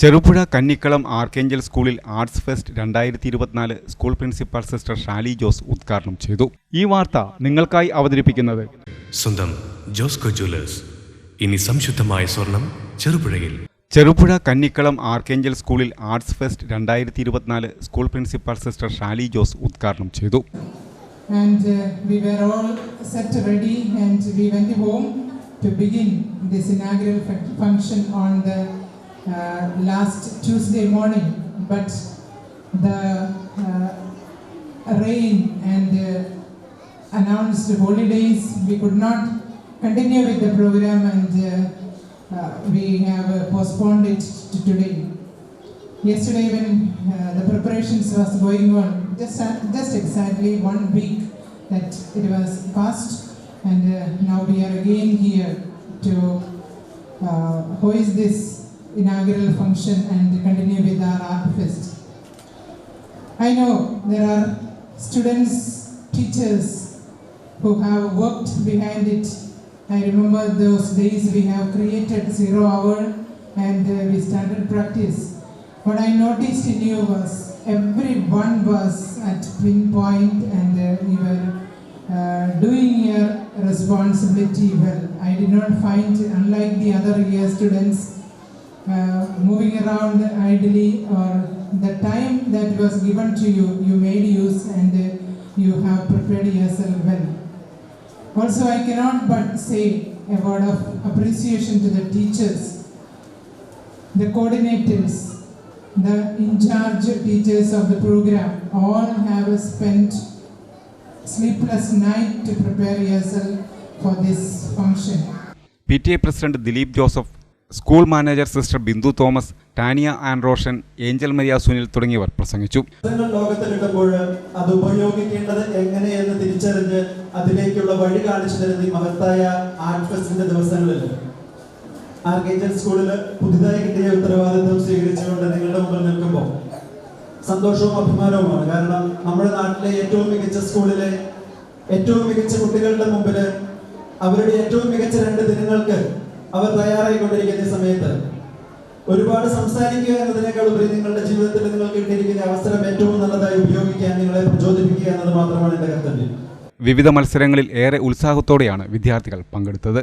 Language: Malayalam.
ചെറുപുഴ കന്നിക്കളം ആർക്കേഞ്ചൽ സ്കൂളിൽ ആർട്സ് ഫെസ്റ്റ് രണ്ടായിരത്തി ഇരുപത്തിനാല് school principal sister Shali Jose ഉദ്ഘാടനം ചെയ്തു. ഈ വാർത്ത നിങ്ങൾക്കായി അവതരിപ്പിക്കുന്നത് സ്വന്തം ജോസ്കോ ജ്വല്ലേഴ്സ്. ഇനി സംശുദ്ധമായ സ്വർണം ചെറുപുഴയിൽ. ചെറുപുഴ കന്നിക്കളം ആർക്കേഞ്ചൽ സ്കൂളിൽ ആർട്സ് ഫെസ്റ്റ് രണ്ടായിരത്തി ഇരുപത്തിനാല് school principal sister Shali Jose ഉദ്ഘാടനം ചെയ്തു. And uh, we were all set ready and we went home to begin this inaugural function on the uh, last Tuesday morning. But the uh, rain and announced holidays, we could not continue with the program and uh, we have postponed it to today. Yesterday, when the preparations was going on, just just exactly one week that it was passed, and uh, now we are again here to uh, hoist this inaugural function and continue with our art fest. I know there are students, teachers who have worked behind it. I remember those days we have created zero hour and we started practice. What I noticed in you was everyone was at pinpoint and uh, you were uh, doing your responsibility well. I did not find, unlike the other year students, uh, moving around idly or the time that was given to you, you made use and you have prepared yourself well. Also, I cannot but say a word of appreciation to the teachers, the coordinators, the in-charge teachers of the program. All have spent sleepless night to prepare yourself for this function. PTA President Dilip Joseph school manager sister Bindu Thomas Tania and Roshan Angel Maria Sunil തുടങ്ങിയവർ പ്രസംഗിച്ചു. ലോകത്തിലിടുമ്പോൾ അത് ഉപയോഗിക്കേണ്ടത് എങ്ങനെയെന്ന് തിരിച്ചറിഞ്ഞ് അതിലേക്കുള്ള വഴി കാണിച്ചു തരുന്ന ഈ മഹത്തായ ആർട്ട് ഫെസ്റ്റിന്റെ ദിവസങ്ങളിൽ ആർക്കേഞ്ചൽ സ്കൂളിൽ പുതുതായി കിട്ടിയ ഉത്തരവാദിത്വം സ്വീകരിച്ചുകൊണ്ട് നിങ്ങളുടെ മുമ്പിൽ നിൽക്കുമ്പോൾ സന്തോഷവും അഭിമാനവുമാണ്. കാരണം നമ്മുടെ നാട്ടിലെ ഏറ്റവും മികച്ച സ്കൂളിലെ ഏറ്റവും മികച്ച കുട്ടികളുടെ മുമ്പിൽ അവരുടെ ഏറ്റവും മികച്ച രണ്ട് ദിനങ്ങൾക്ക് അവർ തയ്യാറായിക്കൊണ്ടിരിക്കുന്ന സമയത്ത് ഒരുപാട് സംസാരിക്കുക എന്നതിനേക്കാൾ ഉപരി നിങ്ങളുടെ ജീവിതത്തിൽ നിങ്ങൾക്ക് കിട്ടിയിരിക്കുന്ന അവസരം ഏറ്റവും നല്ലതായി ഉപയോഗിക്കാൻ നിങ്ങളെ പ്രചോദിപ്പിക്കുക എന്നത് മാത്രമാണ് എന്റെ കർത്തവ്യം. വിവിധ മത്സരങ്ങളിൽ ഏറെ ഉത്സാഹത്തോടെയാണ് വിദ്യാർത്ഥികൾ പങ്കെടുത്തത്.